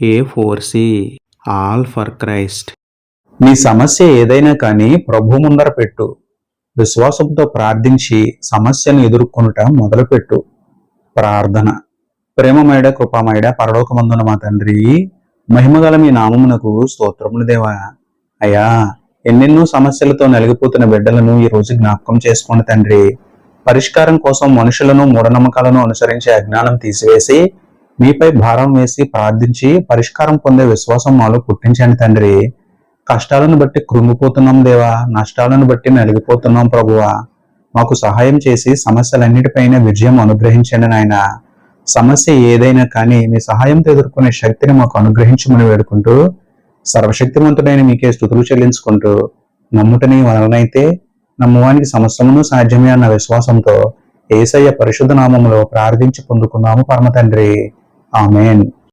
A four C all for Christ నీ సమస్య ఏదైనా కానీ ప్రభు ముందర పెట్టు. విశ్వాసంతో ప్రార్థించి సమస్యను ఎదుర్కొనుట మొదలుపెట్టు. ప్రార్థన. ప్రేమమైడ కృపామైడ పరలోకమందున మా తండ్రి మహిమగల మీ నామమునకు స్తోత్రములు దేవా. అయ్యా ఎన్నెన్నో సమస్యలతో నలిగిపోతున్న బిడ్డలను ఈ రోజు జ్ఞాపకం చేసుకోండి తండ్రి. పరిష్కారం కోసం మనుషులను మూఢనమ్మకాలను అనుసరించే అజ్ఞానం తీసివేసి మీపై భారం వేసి ప్రార్థించి పరిష్కారం పొందే విశ్వాసం మాలో పుట్టించండి తండ్రి. కష్టాలను బట్టి కృంగిపోతున్నాం దేవా నష్టాలను బట్టి నలిగిపోతున్నాం ప్రభువా. మాకు సహాయం చేసి సమస్యలన్నిటిపైన విజయం అనుగ్రహించండి నాయన. సమస్య ఏదైనా కానీ మీ సహాయంతో ఎదుర్కొనే శక్తిని మాకు అనుగ్రహించమని వేడుకుంటూ సర్వశక్తివంతుడైన మీకే స్థుతులు చెల్లించుకుంటూ నమ్ముటని వలనైతే నమ్మువానికి సమస్తమును సాధ్యమే అన్న విశ్వాసంతో ఏసయ్య పరిశుద్ధ నామంలో ప్రార్థించి పొందుకున్నాము పరమ తండ్రి. Amen.